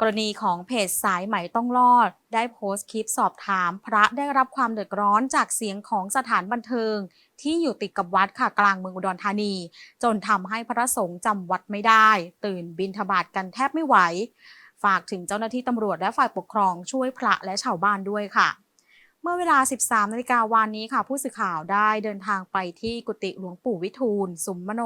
กรณีของเพจสายไหมต้องรอด ได้โพสต์คลิปสอบถาม พระได้รับความเดือดร้อนจากเสียงของสถานบันเทิง ที่อยู่ติดกับวัดค่ะกลางเมืองอุดรธานี จนทำให้พระสงฆ์จำวัดไม่ได้ ตื่นบินทบาทกันแทบไม่ไหว ฝากถึงเจ้าหน้าที่ตำรวจและฝ่ายปกครองช่วยพระและชาวบ้านด้วยค่ะ เมื่อเวลา 13นาฬิกาวันนี้ค่ะ ผู้สื่อข่าวได้เดินทางไปที่กุฏิหลวงปู่วิทูล สุมมโน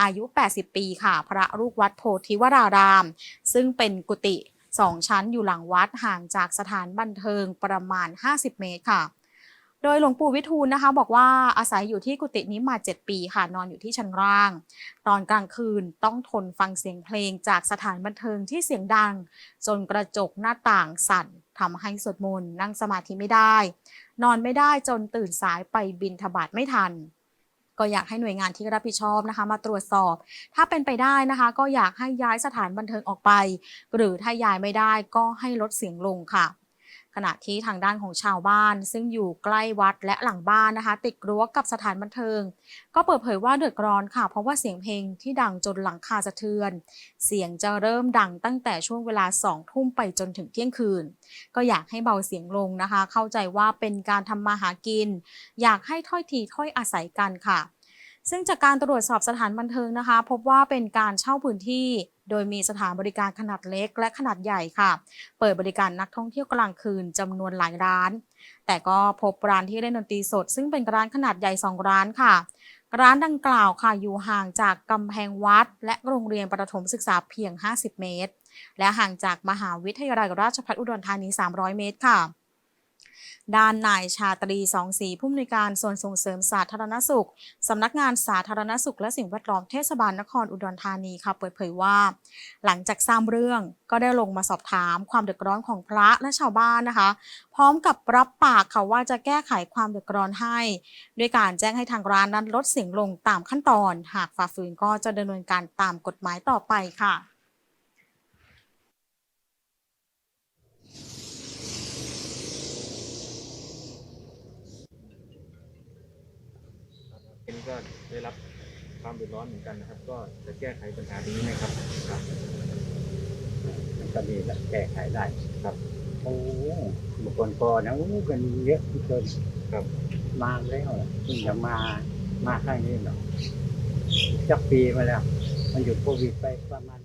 อายุ 80 ปีค่ะ พระลูกวัดโพธิวราราม ซึ่งเป็นกุฏิสองชั้นอยู่หลังวัดห่างจากสถานบันเทิงประมาณ 50 เมตรค่ะ โดยหลวงปู่วิทูลนะคะ บอกว่าอาศัยอยู่ที่กุฏินี้มา 7 ปีค่ะ นอนอยู่ที่ชั้นล่าง ตอนกลางคืนต้องทนฟังเสียงเพลงจากสถานบันเทิงที่เสียงดัง จนกระจกหน้าต่างสั่น ทำให้สวดมนต์นั่งสมาธิไม่ได้ นอนไม่ได้จนตื่นสายไปบินทบาทไม่ทัน ก็อยากให้หน่วยงานที่รับผิดชอบนะคะ มาตรวจสอบ ถ้าเป็นไปได้นะคะ ก็อยากให้ย้ายสถานบันเทิงออกไป หรือถ้าย้ายไม่ได้ก็ให้ลดเสียงลงค่ะ ขณะที่ทางด้านของชาวบ้าน ซึ่งอยู่ใกล้วัดและหลังบ้านนะคะ ติดรั้วกับสถานบันเทิง ก็เปิดเผยว่าเดือดร้อนค่ะ เพราะว่าเสียงเพลงที่ดังจนหลังคาสะเทือน เสียงจะเริ่มดังตั้งแต่ช่วงเวลาสองทุ่มไปจนถึงเที่ยงคืน ก็อยากให้เบาเสียงลงนะคะ เข้าใจว่าเป็นการทำมาหากิน อยากให้ถ้อยทีถ้อยอาศัยกันค่ะซึ่งจากการตรวจสอบสถานบันเทิงนะคะ พบว่าเป็นการเช่าพื้นที่ โดยมีสถานบริการขนาดเล็กและขนาดใหญ่ค่ะ เปิดบริการนักท่องเที่ยวกลางคืนจำนวนหลายร้าน แต่ก็พบร้านที่เล่นดนตรีสด ซึ่งเป็นร้านขนาดใหญ่ 2 ร้านค่ะ ร้านดังกล่าวค่ะอยู่ห่างจากกำแพงวัด และโรงเรียนประถมศึกษาเพียง 50 เมตร และห่างจากมหาวิทยาลัยราชภัฏอุดรธานี 300 เมตรค่ะ ด้านนายชาตรีสองศรีผู้อำนวยการส่วนส่งเสริมสาธารณสุขสำนักงานสาธารณสุขและสิ่งแวดล้อมเทศบาลนครอุดรธานีค่ะเปิดเผยว่า หลังจากทราบเรื่องก็ได้ลงมาสอบถามความเดือดร้อนของพระและชาวบ้านนะคะ พร้อมกับรับปากค่ะว่าจะแก้ไขความเดือดร้อนให้ ด้วยการแจ้งให้ทางร้านนั้นลดเสียงลงตามขั้นตอน หากฝ่าฝืนก็จะดำเนินการตามกฎหมายต่อไปค่ะ ก็ได้รับความเดือดร้อนเหมือนกันนะครับ ก็จะแก้ไขปัญหานี้นะครับครับมันก็มีแหละแก้ไขได้ครับโอ้บางคนก็นะโอ้กันเยอะที่เกินครับมาแล้วเพิ่งจะมามาครั้งนี้เนาะจักปีมาแล้ว มันหยุดโควิดไปประมาณ